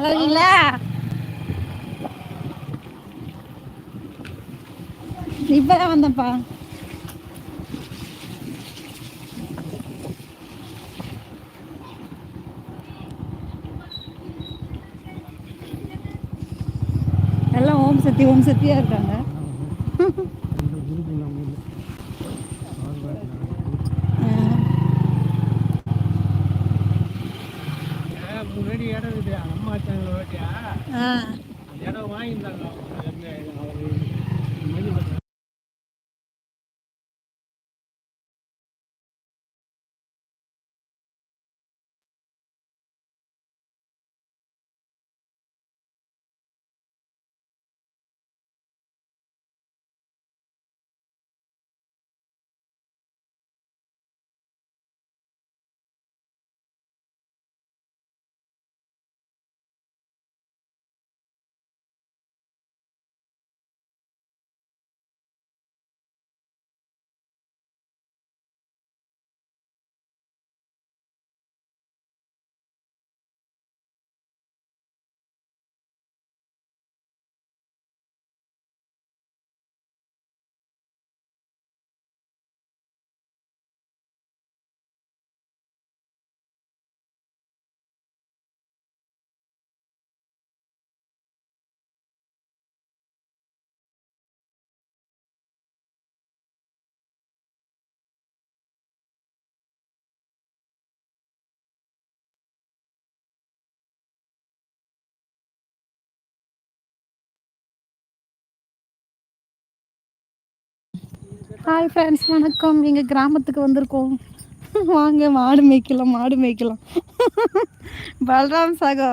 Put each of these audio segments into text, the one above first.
நல்லா இருக்கீங்களா இப்பதான் வந்தேன்ப்பா. எல்லாம் ஓம் சக்தி ஓம் சக்தியா இருக்காங்க முன்னாடி இடம் இருக்குது அம்மா சேனல் ஓட்டியா ஆ இடம் வாங்கியிருந்தாங்க அவர் ஹாய் ஃப்ரெண்ட்ஸ் வணக்கம். எங்கள் கிராமத்துக்கு வந்திருக்கோம். வாங்க மாடு மேய்க்கலாம் மாடு மேய்க்கலாம். பல்ராம் சகோ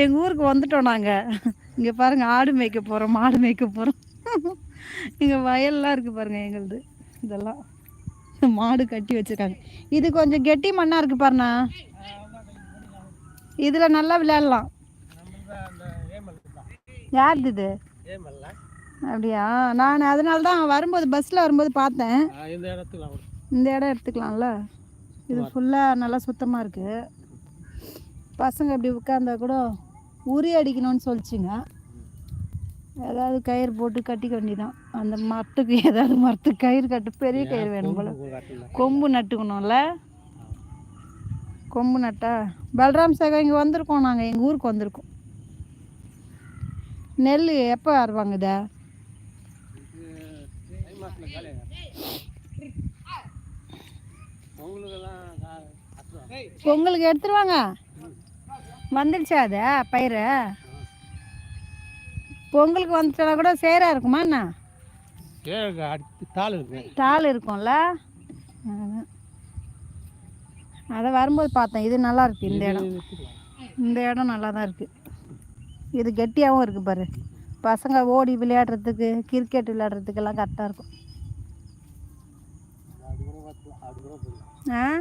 எங்கள் ஊருக்கு வந்துட்டோம் நாங்கள் இங்கே பாருங்கள் ஆடு மேய்க்க போகிறோம் மாடு மேய்க்க போகிறோம் இங்கே வயல்லாம் இருக்குது பாருங்கள் எங்களுது. இதெல்லாம் மாடு கட்டி வச்சுருக்காங்க. இது கொஞ்சம் கெட்டி மண்ணாக இருக்குது பாருண்ணா. இதில் நல்லா விளையாடலாம். யாருது இது? அப்படியா? நான் அதனால தான் வரும்போது பஸ்ஸில் வரும்போது பார்த்தேன். இந்த இடம் எடுத்துக்கலாம்ல? இது ஃபுல்லாக நல்லா சுத்தமாக இருக்குது பசங்க இப்படி உட்காந்தா கூட உரி அடிக்கணும்னு சொல்லிச்சுங்க. ஏதாவது கயிறு போட்டு கட்டிக்க வேண்டியதான் அந்த மரத்துக்கு ஏதாவது மரத்துக்கு கயிறு கட்டு பெரிய கயிறு வேணும் போல. கொம்பு நட்டுக்கணும்ல? கொம்பு நட்டா? பல்ராம் சேகர் இங்கே வந்திருக்கோம் நாங்கள் எங்கள் ஊருக்கு வந்திருக்கோம். நெல் எப்போ அறுவாங்க இதை? பொங்கலுக்கு எடுத்துருவாங்க. வந்துடுச்சா அது? பயிர் பொங்கலுக்கு வந்துட்டா கூட சேரா இருக்குமா என்ன? தாள் இருக்கு தாள் இருக்கும்ல. அதை வரும்போது பார்த்தேன். இது நல்லா இருக்கு இந்த இடம். இந்த இடம் நல்லா தான் இருக்கு. இது கெட்டியாகவும் இருக்கு பாரு. பசங்க ஓடி விளையாடுறதுக்கு கிரிக்கெட் விளையாடுறதுக்கெல்லாம் கரெக்டாக இருக்கும் அது கூட பார்த்துக்கலாம் அது கூட போடலாம் ஆ?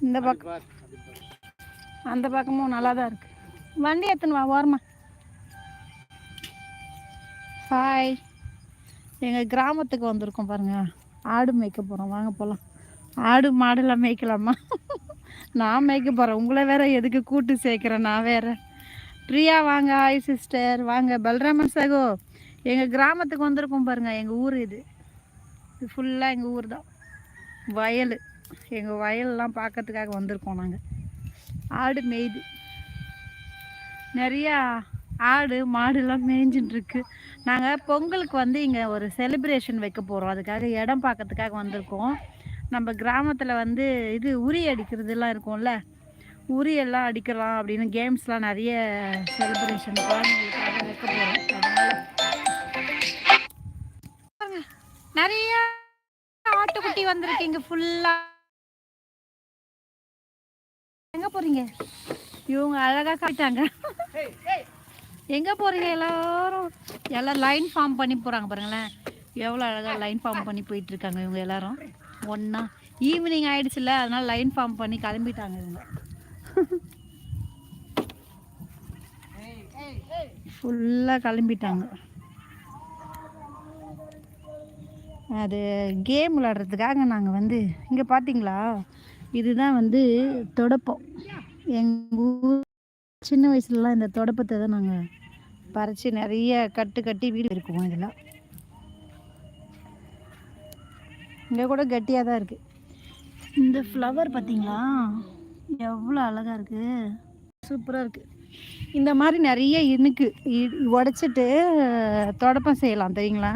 இந்த பக்கம். அந்த பக்கமும் நல்லா தான் இருக்கு. வண்டி எத்தனை வா ஓரமா. ஹாய் எங்கள் கிராமத்துக்கு வந்திருக்கோம் பாருங்க. ஆடு மேய்க்க போகிறோம் வாங்க போகலாம் ஆடு மாடெல்லாம் மேய்க்கலாமா? நான் மேய்க்க போகிறேன் உங்களை வேற எதுக்கு கூட்டு சேர்க்குறேன்? நான் வேற. பிரியா வாங்க. ஹாய் சிஸ்டர் வாங்க. பல்ராமன் சகோ. எங்கள் கிராமத்துக்கு வந்திருக்கோம் பாருங்க. எங்கள் ஊர் இது. இது ஃபுல்லாக எங்கள் ஊர் தான். வயல். எங்கள் வயல்லாம் பார்க்கறதுக்காக வந்திருக்கோம் நாங்கள் ஆடு மேய்து. நிறையா ஆடு மாடுலாம் மேய்ஞ்சின்னு நாங்கள் பொங்கலுக்கு வந்து இங்கே ஒரு செலிப்ரேஷன் வைக்க போகிறோம் அதுக்காக இடம் பார்க்கறதுக்காக வந்திருக்கோம். நம்ம கிராமத்தில் வந்து இது உரி அடிக்கிறதுலாம் இருக்கும்ல. உரி எல்லாம் அடிக்கலாம் அப்படின்னு கேம்ஸ்லாம் நிறைய செலிப்ரேஷன் குழந்தைங்களுக்காக வைக்க போகிறோம் நிறைய ஆட்டுக்குட்டி வந்திருக்கீங்க ஃபுல்லாக எங்க போறீங்க? இவங்க அழகா காட்டாங்க எங்க போறீங்க எல்லாரும்? எல்லாம் லைன் ஃபார்ம் பண்ணி போறாங்க பாருங்களேன். எவ்வளோ அழகா லைன் ஃபார்ம் பண்ணி போயிட்டு இருக்காங்க இவங்க எல்லாரும். ஒன்றா ஈவினிங் ஆயிடுச்சுல அதனால லைன் ஃபார்ம் பண்ணி கிளம்பிட்டாங்க இவங்க. ஃபுல்லாக கிளம்பிட்டாங்க. அது கேம் விளாடுறதுக்காக நாங்கள் வந்து இங்கே பார்த்தீங்களா இதுதான் வந்து தொடப்பம். எங்கள் ஊர் சின்ன வயசுலலாம் இந்த தொடப்பத்தை தான் நாங்கள் பறித்து நிறைய கட்டு கட்டி வீடு இருக்குவோம் இதெல்லாம். இங்கே கூட கட்டியாக தான் இருக்குது இந்த ஃப்ளவர் பார்த்தீங்களா எவ்வளோ அழகாக இருக்குது சூப்பராக இருக்குது இந்த மாதிரி நிறைய இனுக்கு உடச்சிட்டு தொடப்பம் செய்யலாம் தெரியுங்களா?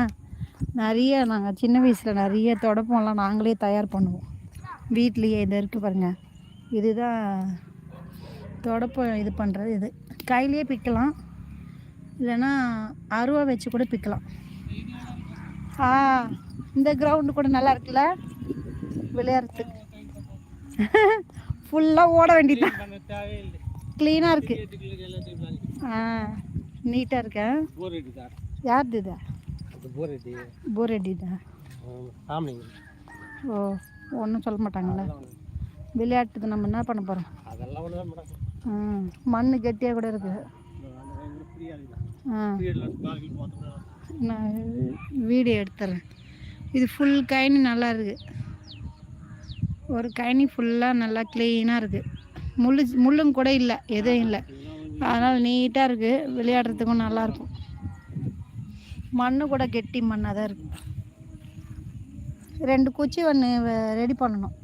நிறைய நாங்கள் சின்ன வயசில் நிறைய தொடப்பம்லாம் நாங்களே தயார் பண்ணுவோம். வீட்லேயே இது இருக்குது பாருங்கள் இதுதான் தொடப்பம் இது பண்ணுறது இது. கையிலேயே பிக்கலாம். இல்லைன்னா அருவா வச்சு கூட பிக்கலாம். ஆ இந்த கிரவுண்டு கூட நல்லா இருக்குல்ல? விளையாடுறதுக்கு. ஃபுல்லாக ஓட தேவையில்லை. க்ளீனாக வேலை. ஆ நீட்டாக இருக்கேன் யாருது இதா? போர் அடி போர் அடிதா ஓ ஒன்றும் சொல்ல மாட்டாங்கல்ல. விளையாட்டுது நம்ம என்ன பண்ண போகிறோம் ம் மண் கெட்டியாக கூட இருக்குது இருக்குதா ஆ. நான் வீடியோ எடுத்துறேன். இது ஃபுல் கைனி நல்லா இருக்கு. ஒரு கைனி ஃபுல்லாக நல்லா க்ளீனாக இருக்குது முள்ளு முள்ளும் கூட இல்லை எதுவும் இல்லை. அதனால் நீட்டாக இருக்குது விளையாடுறதுக்கும் நல்லாயிருக்கும் மண்ணு கூட கெட்டி மண்ணாக தான் இருக்குது ரெண்டு குச்சி ஒன்று ரெடி பண்ணணும்.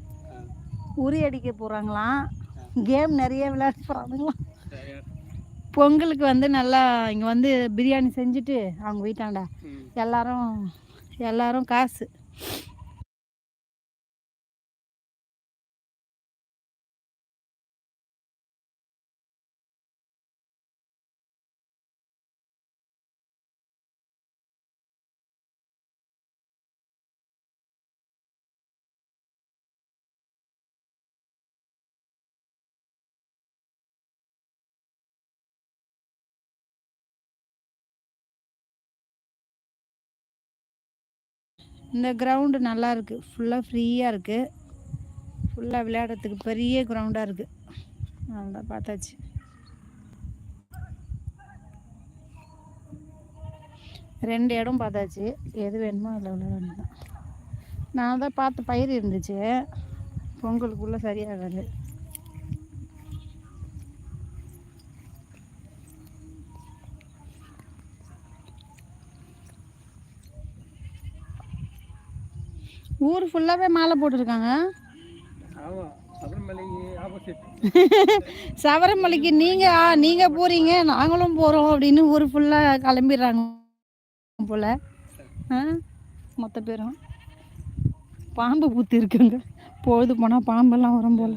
உரி அடிக்க போகிறாங்களாம் கேம் நிறைய விளையாட போகிறாங்களாம் பொங்கலுக்கு வந்து நல்லா இங்கே வந்து பிரியாணி செஞ்சுட்டு அவங்க வீட்டாண்ட. எல்லாரும் எல்லாரும் காசு. இந்த கிரவுண்டு நல்லா இருக்குது ஃபுல்லாக ஃப்ரீயாக இருக்குது ஃபுல்லாக விளையாடுறதுக்கு பெரிய கிரவுண்டாக இருக்குது அவ்வளோதான் பார்த்தாச்சு. ரெண்டு இடம் பார்த்தாச்சு. எது வேணுமோ அதில் விளையாட நான் தான் பார்த்து பயிர் இருந்துச்சு. பொங்கலுக்குள்ளே சரியாகாது. ஊர் ஃபுல்லாகவே மாலை போட்டிருக்காங்க. சபரிமலைக்கு சபரிமலைக்கு நீங்கள் நீங்கள் போகிறீங்க நாங்களும் போகிறோம் அப்படின்னு ஊர் ஃபுல்லாக கிளம்பிடுறாங்க போல். ஆ மொத்த பேரும். பாம்பு பூத்து இருக்குங்க. பொழுது போனால் பாம்பெல்லாம் வரும் போல்.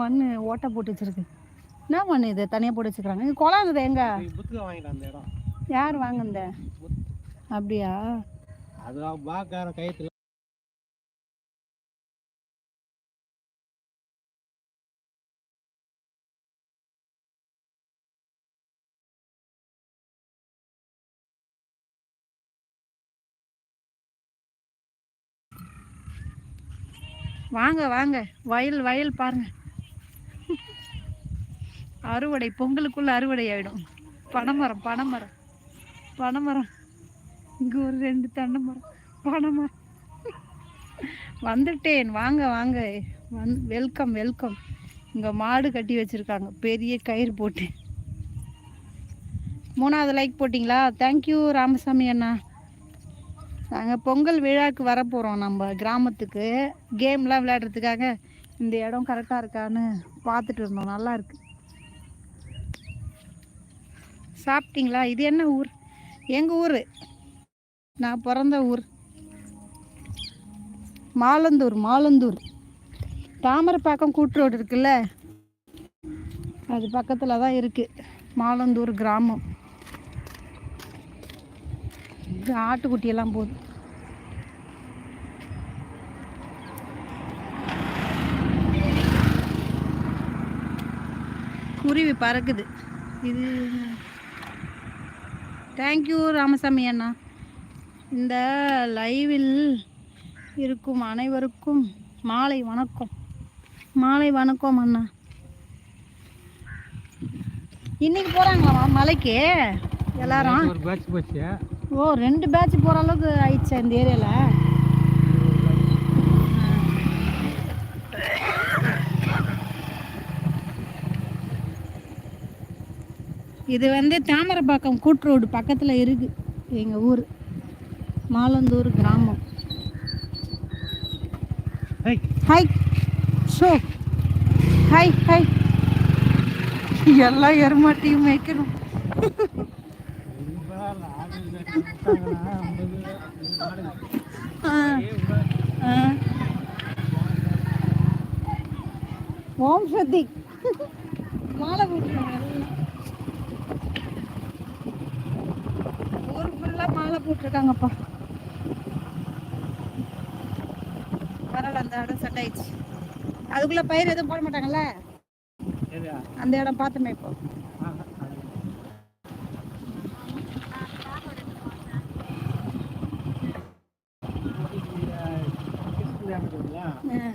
மண் ஓட்டை போட்டு வச்சிருக்கு. என்ன மண் இது? தனியாக போட்டு வச்சுக்கிறாங்க குளம் இருக்குது எங்க? யார் வாங்குந்த அப்படியா? அது வாங்க வாங்க. வயல் வயல் பாருங்க. அறுவடை பொங்கலுக்குள்ள அறுவடை ஆயிடும். பனைமரம் பனைமரம். பனைமரம். இங்கே ஒரு ரெண்டு தென்னை மரம். பனைமரம். வந்துட்டேன். வாங்க வாங்க. வந் வெல்கம் வெல்கம். இங்கே மாடு கட்டி வச்சிருக்காங்க. பெரிய கயிறு போட்டு. மூணாவது லைக் போட்டிங்களா? தேங்க்யூ ராமசாமி அண்ணா. நாங்கள் பொங்கல் விழாவுக்கு வரப்போகிறோம் நம்ம கிராமத்துக்கு. கேம்லாம் விளையாடுறதுக்காக இந்த இடம் கரெக்டாக இருக்கான்னு பார்த்துட்டு இருந்தோம். நல்லா இருக்கு. சாப்பிட்டீங்களா? இது என்ன ஊர்? எங்கள் ஊர்? நான் பிறந்த ஊர். மாலந்தூர் மாலந்தூர். தாமரைப்பாக்கம் கூட்டுரோடு இருக்குல்ல? அது பக்கத்தில் தான் இருக்குது மாலந்தூர் கிராமம். இது ஆட்டுக்குட்டியெல்லாம் போகுது குருவி பறக்குது. இது தேங்க்யூ ராமசாமி அண்ணா. இந்த லைவில் இருக்கும் அனைவருக்கும் மாலை வணக்கம். மாலை வணக்கம் அண்ணா. இன்னைக்கு போகிறாங்களா மலைக்கு? எல்லாரும்? ஓ ரெண்டு பேட்ச் போகிற அளவுக்கு ஆயிடுச்சா இந்த ஏரியாவில் இது வந்து தாமரைப்பாக்கம் கூட்டு ரோடு பக்கத்தில் இருக்குது எங்கள் ஊர். மாலந்தூர் கிராமம். ஹை ஷோ ஹை ஹை எல்லாம் எருமாட்டியும் மேய்க்கணும். ஓம் சக்தி மாலை போட்டுருக்காங்க ஊர் ஃபுல்லாக மாலை போட்டிருக்காங்கப்பா. பரவாயில்ல அந்த இடம் செட் ஆயிடுச்சு. அதுக்குள்ள பயிர் எதுவும் போட மாட்டாங்கல்ல? அந்த இடம் பார்த்துமே இப்போ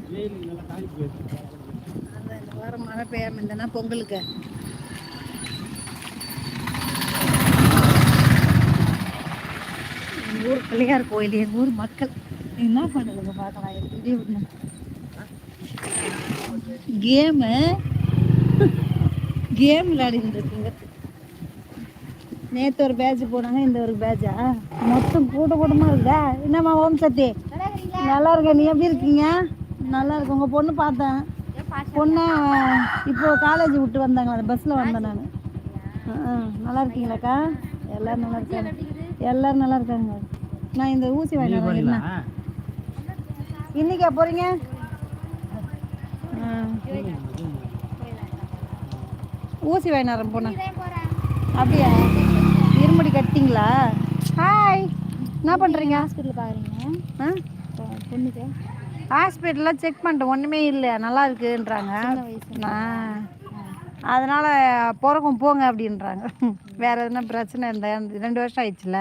வெயில் நல்லா காஞ்சி போயிடுச்சு அந்த இந்த வாரம் மழை பெய்யாம இருந்தேன்னா பொங்கலுக்கு. எங்கள் ஊர் பிள்ளையார் கோயில் எங்கள் ஊர் மக்கள். என்ன பண்ணுதுங்க பார்க்கலாம் எனக்கு ஒன்று கேமு கேம் விளையாடிட்டு இருக்குங்க. நேற்று ஒரு பேட்ச் போனாங்க இந்த ஒரு பேட்சா மொத்தம் கூட்ட கூட்டமாக இருக்குதா? என்னம்மா ஓம் சக்தி? நல்லா இருக்கேன் நீ எப்படி இருக்கீங்க? நல்லா இருக்கு உங்கள் பொண்ணு பார்த்தேன். பொண்ணு இப்போ காலேஜ் விட்டு வந்தாங்க. அந்த பஸ்ஸில் வந்தேன் நான். நல்லா இருக்கீங்களாக்கா? எல்லாரும் நல்லா இருக்காங்க. எல்லாரும் நல்லா இருக்காங்க. நான் இந்த ஊசி வாங்கிட்டு வரேன் இன்னைக்கா போகிறீங்க ஊசி வாங்கிட்டு வரேன் போனேன் அப்படியா? இருமுடி கட்டிங்களா ஹாய் என்ன பண்ணுறீங்க ஹாஸ்பிட்டல் பார்க்குறீங்க ஆ? பொண்ணுக்கு. ஹாஸ்பிட்டலில் செக் பண்ணிட்டேன் ஒன்றுமே இல்லை. நல்லா இருக்குன்றாங்க. அதனால் பிறக்கும் போங்க அப்படின்றாங்க. வேறு எதுனா பிரச்சனை இருந்தால் ரெண்டு வருஷம் ஆயிடுச்சுல.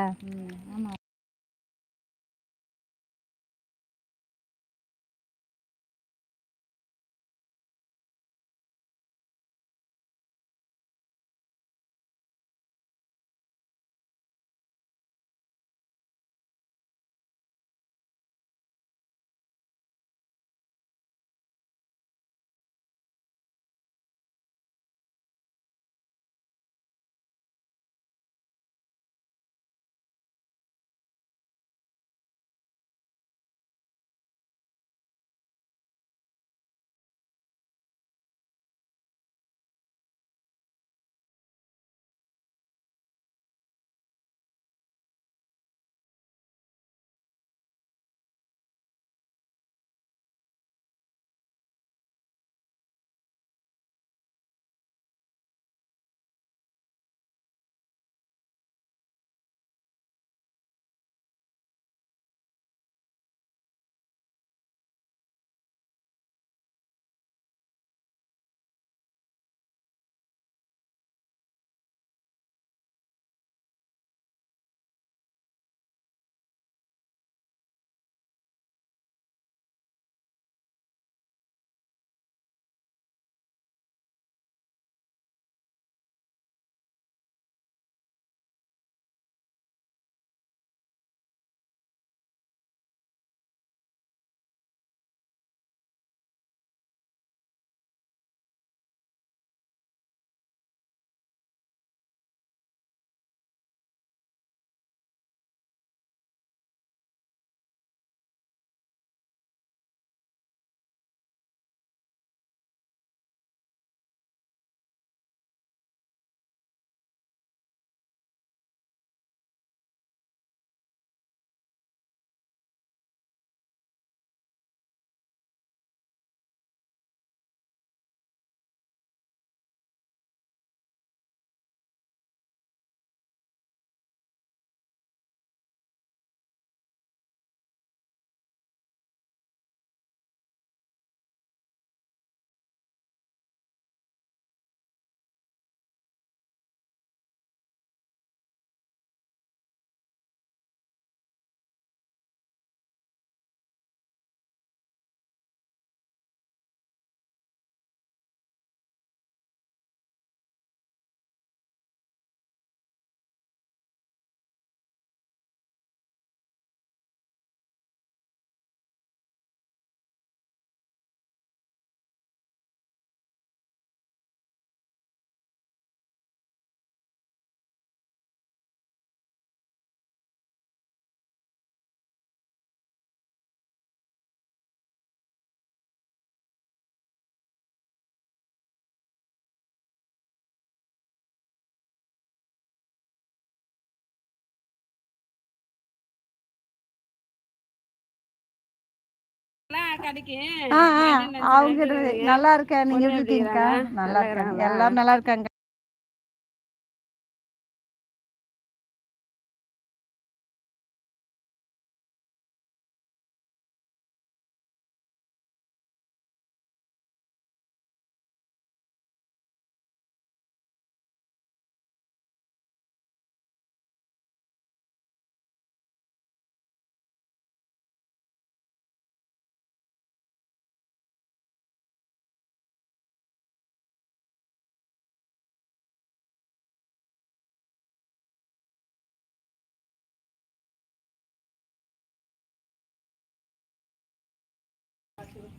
அவங்க நல்லா இருக்கேன். நீங்க எப்படி இருக்கீங்கக்கா நல்லா இருக்காங்க எல்லாரும் நல்லா இருக்காங்க.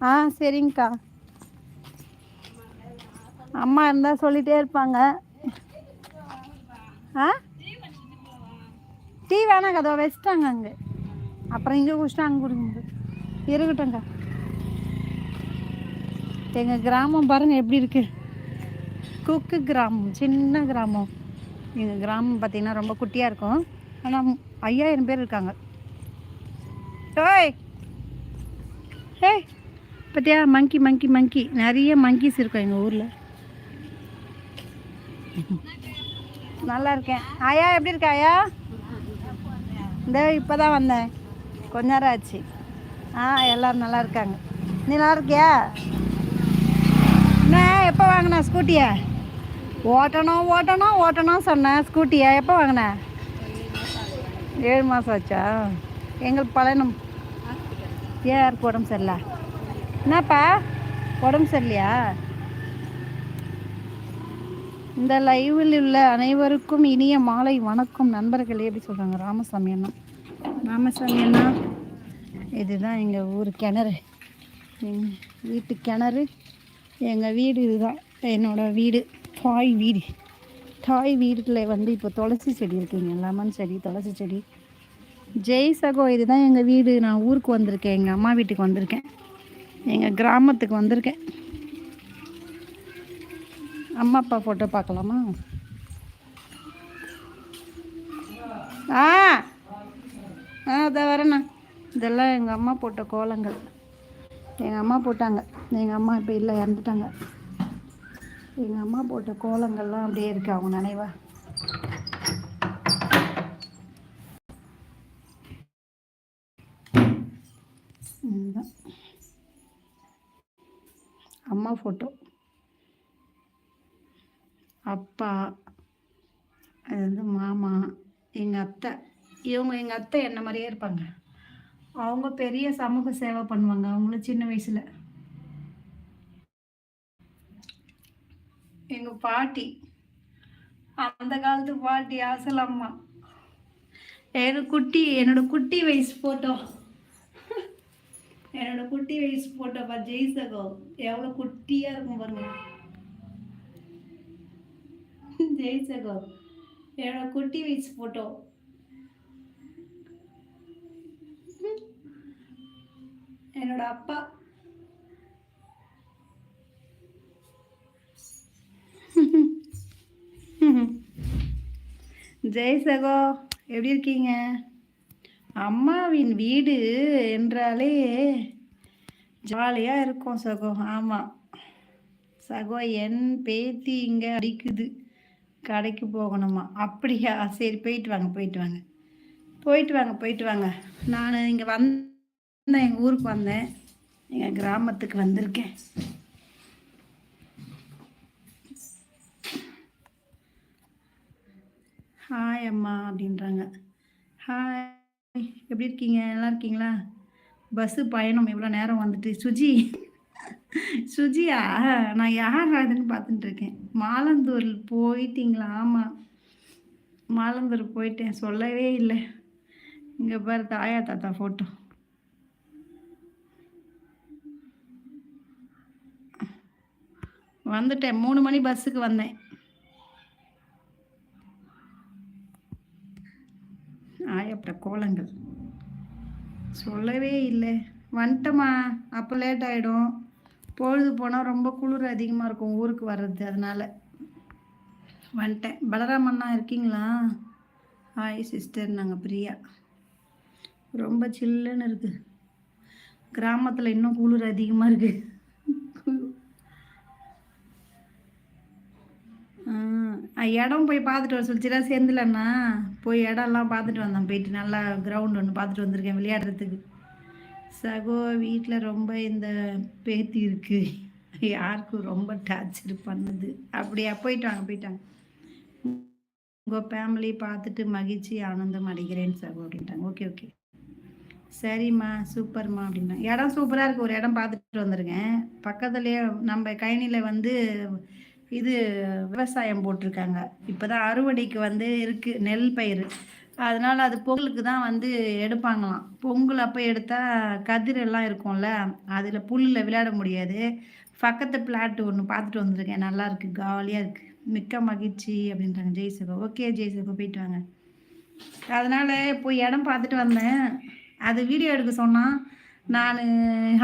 ஆ சரிங்கக்கா. அம்மா இருந்தால் சொல்லிகிட்டே இருப்பாங்க. ஆ? டீ வேணாங்க அதோ வச்சுட்டாங்க அங்கே. அப்புறம் இங்கே குடிச்சிட்டு அங்கே குடிங்க. இருக்கட்டும்க்கா. எங்கள் கிராமம் பாருங்கள் எப்படி இருக்குது குக்கு கிராமம் சின்ன கிராமம். எங்கள் கிராமம் பார்த்தீங்கன்னா ரொம்ப குட்டியாக இருக்கும். ஆனால் ஐயாயிரம் பேர் இருக்காங்க. ஓய் ஏய்! பார்த்தியா மங்கி மங்கி மங்கி நிறைய மங்கீஸ் இருக்கும் எங்கள் ஊரில். நல்லா இருக்கேன். ஆயா எப்படி இருக்க ஆயா? இந்த இப்போ தான் வந்தேன். கொஞ்ச நேரம் ஆச்சு. ஆ எல்லோரும் நல்லா இருக்காங்க. நீ நல்லா இருக்கியா? என்ன எப்போ வாங்கின ஸ்கூட்டியை ஓட்டணும் ஓட்டணும் ஓட்டணும் சொன்னேன். ஸ்கூட்டியை எப்போ வாங்கின? ஏழு மாதம் ஆச்சா? எங்களுக்கு பழையனம் ஏன் யாருக்கு உடம்பு சரியில்லை? என்னப்பா? உடம்பு சரியில்லையா? இந்த லைவில் உள்ள அனைவருக்கும் இனிய மாலை வணக்கம் நண்பர்களே எப்படி சொல்கிறாங்க ராமசாமி அண்ணா. ராமசாமி அண்ணா இதுதான் எங்கள் ஊர் கிணறு. எங்கள் வீட்டு கிணறு எங்கள் வீடு இதுதான். என்னோடய வீடு தாய் வீடு. தாய் வீட்டில் வந்து இப்போ துளசி செடி இருக்குங்க லெமன் செடி துளசி செடி. ஜெய் சகோ இதுதான் எங்கள் வீடு. நான் ஊருக்கு வந்திருக்கேன் எங்கள் அம்மா வீட்டுக்கு வந்திருக்கேன். எங்கள் கிராமத்துக்கு வந்திருக்கேன். அம்மா அப்பா ஃபோட்டோ பார்க்கலாமா? ஆ ஆ அதை வரேண்ணா. இதெல்லாம் எங்கள் அம்மா போட்ட கோலங்கள். எங்கள் அம்மா போட்டாங்க. எங்கள் அம்மா இப்போ இல்லை இறந்துட்டாங்க. எங்கள் அம்மா போட்ட கோலங்கள்லாம் அப்படியே இருக்குது அவங்க நினைவா இதுதான் அம்மா ஃபோட்டோ அப்பா அது வந்து மாமா எங்கள் அத்தை. இவங்க எங்கள் அத்தை என்ன மாதிரியே இருப்பாங்க? அவங்க பெரிய சமூக சேவை பண்ணுவாங்க அவங்களும் சின்ன வயசில். எங்கள் பாட்டி அந்த காலத்து பாட்டி அசல் அம்மா. எனக்கு குட்டி என்னோட குட்டி வயசு ஃபோட்டோ என்னோட குட்டி வயசு போட்டப்பா ஜெய்சகோ எவ்வளோ குட்டியாக இருக்கும் பாருங்க. ஜெய்சகோ என்னோட குட்டி வயசு ஃபோட்டோ என்னோட அப்பா. ஜெய்சகோ எப்படி இருக்கீங்க? அம்மாவின் வீடு என்றாலே ஜாலியாக இருக்கும் சகோ. ஆமாம் சகோ என் பேத்தி இங்கே அடிக்குது. கடைக்கு போகணுமா? அப்படியா? சரி போயிட்டு வாங்க போயிட்டு வாங்க. போயிட்டு வாங்க போயிட்டு வாங்க. நான் இங்கே வந்தேன் எங்கள் ஊருக்கு வந்தேன். எங்கள் கிராமத்துக்கு வந்திருக்கேன். ஹாய் அம்மா அப்படின்றாங்க. ஹாய் எப்படி இருக்கீங்க? நல்லா இருக்கீங்களா? பஸ்ஸு பயணம் எவ்வளோ நேரம் வந்துட்டு. சுஜி சுஜியா நான் யார் அதுன்னு பார்த்துட்டு இருக்கேன். மாலந்தூர் போயிட்டீங்களா? ஆமாம் மாலந்தூர் போயிட்டேன். சொல்லவே இல்லை. இங்கே பாரு தாயா தாத்தா ஃபோட்டோ வந்துட்டேன். மூணு மணி பஸ்ஸுக்கு வந்தேன். ஆயப்பட கோலங்கள். சொல்லவே இல்லை. வந்துட்டோமா? அப்போ லேட் ஆகிடும் பொழுது போனால் ரொம்ப குளிர் அதிகமாக இருக்கும் ஊருக்கு வர்றது அதனால். வந்துட்டேன். பலராமண்ணா இருக்கீங்களா? ஹாய் சிஸ்டர் நாங்கள் பிரியா. ரொம்ப சில்லுன்னு இருக்குது கிராமத்தில் இன்னும் குளிர் அதிகமாக இருக்குது இடம் போய் பார்த்துட்டு வர சொல்லிச்சுடா சேர்ந்துலண்ணா. போய் இடம்லாம் பார்த்துட்டு வந்தேன். போயிட்டு நல்லா கிரவுண்ட் ஒன்று பார்த்துட்டு வந்திருக்கேன் விளையாடுறதுக்கு. சகோ வீட்டில் ரொம்ப இந்த பேத்தி இருக்கு. யாருக்கும் ரொம்ப டார்ச்சர் பண்ணுது. அப்படியா போயிட்டாங்க போயிட்டாங்க உங்கள் ஃபேமிலி பார்த்துட்டு மகிழ்ச்சி ஆனந்தம் அடைகிறேன் சகோ அப்படின்ட்டாங்க. Okay okay. சரிம்மா சூப்பர்மா அப்படின்னா. இடம் சூப்பராக இருக்குது ஒரு இடம் பார்த்துட்டு வந்திருக்கேன். பக்கத்துலேயே நம்ம கழனியில் வந்து இது விவசாயம் போட்டிருக்காங்க. இப்போ தான் அறுவடைக்கு வந்து இருக்குது நெல் பயிர் அதனால் அது பொங்கலுக்கு தான் வந்து எடுப்பாங்களாம். பொங்கல் அப்போ எடுத்தால் கதிர் எல்லாம் இருக்கும்ல அதில் புல்லில் விளையாட முடியாது. பக்கத்து பிளாட் ஒன்று பார்த்துட்டு வந்திருக்கேன். நல்லா இருக்கு காலியாக இருக்குது மிக்க மகிழ்ச்சி அப்படின்றாங்க ஜெய்சகோ. ஓகே ஜெய்சகோ போயிட்டு வாங்க. அதனால் போய் இடம் பார்த்துட்டு வந்தேன். அது வீடியோ எடுக்க சொன்னான். நான்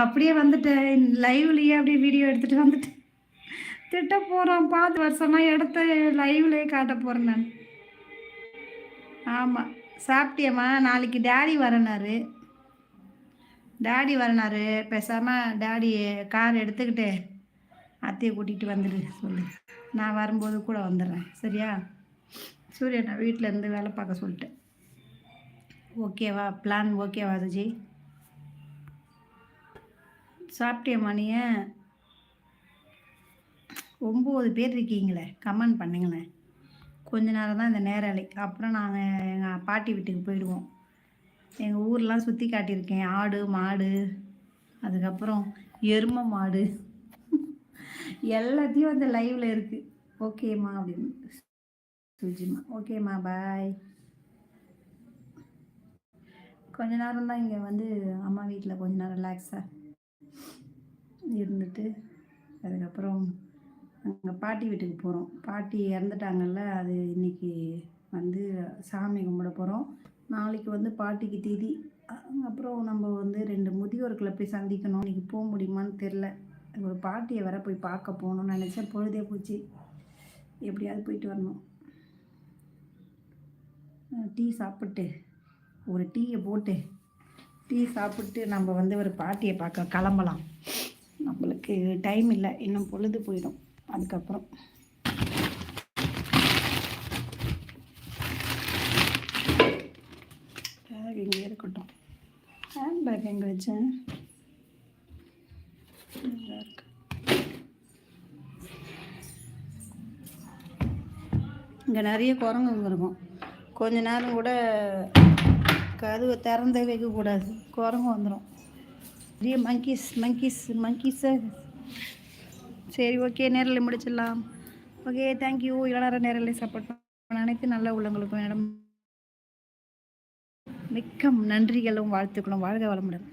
அப்படியே வந்துட்டேன். லைவ்லேயே அப்படியே வீடியோ எடுத்துகிட்டு வந்துட்டேன். திட்ட போகிறோம் பார்த்து வருஷமா இடத்த லைவ்லயே காட்ட போகிறேன் நான். ஆமாம் சாப்பிட்டியம்மா? நாளைக்கு டேடி வரனாரு டேடி வரனாரு பேசாமல் டேடி கார் எடுத்துக்கிட்டு அத்தையை கூட்டிகிட்டு வந்துடு சொல்லு. நான் வரும்போது கூட வந்துடுறேன். சரியா? சூர்யா நான் வீட்டில் இருந்து வேலை பார்க்க சொல்லிட்டேன். ஓகேவா? பிளான் ஓகேவா அதுஜி சாப்பிட்டியம்மா நீ? ஒம்பது பேர் இருக்கீங்களே கமெண்ட் பண்ணுங்களேன். கொஞ்ச நேரம் தான் இந்த நேரலை அப்புறம் நாங்கள் எங்கள் பாட்டி வீட்டுக்கு போயிடுவோம். எங்கள் ஊர்லாம் சுற்றி காட்டியிருக்கேன். ஆடு மாடு அதுக்கப்புறம் எருமை மாடு. எல்லாத்தையும் அந்த லைவில் இருக்குது ஓகேம்மா அப்படின்னு சுஜிமா ஓகேம்மா பாய் கொஞ்ச நேரம் தான் இங்கே வந்து அம்மா வீட்டில் கொஞ்ச நேரம் ரிலாக்ஸாக இருந்துட்டு அதுக்கப்புறம் அங்கே பாட்டி வீட்டுக்கு போகிறோம் பாட்டி இறந்துட்டாங்கல்ல அது இன்னைக்கு வந்து சாமி கும்பிட போகிறோம் நாளைக்கு வந்து பாட்டிக்கு திதி. அப்புறம் நம்ம வந்து ரெண்டு முதியோர்களை போய் சந்திக்கணும். இன்னைக்கு போக முடியுமான்னு தெரில ஒரு பாட்டியை வர போய் பார்க்க போகணும்னு நினச்சேன். பொழுதே போச்சு. எப்படியாவது போயிட்டு வரணும். டீ சாப்பிட்டு ஒரு டீயை போட்டு டீ சாப்பிட்டு நம்ம வந்து ஒரு பாட்டியை பார்க்க கிளம்பலாம். நம்மளுக்கு டைம் இல்லை. இன்னும் பொழுது போயிடும். அதுக்கப்புறம். பேக் இங்கே இருக்கட்டும். ஹேண்ட் பேக் எங்கே வச்சேன்? இருக்கு. இங்கே நிறைய குரங்குங்க இருக்கும். கொஞ்ச நேரம் கூட கதவை திறந்தே வைக்கக்கூடாது. குரங்கு வந்துடும் நிறைய மங்கீஸ் மங்கீஸ் மங்கீஸை சரி ஓகே நேரில் முடிச்சிடலாம். ஓகே தேங்க்யூ இவ்வளோ நேரம் நேரில் சப்போர்ட் பண்ண அனைத்து நல்ல உள்ளங்களுக்கும் மேடம் மிக்க நன்றிகளும் வாழ்த்துக்களும். வாழ்க வளமுடன்.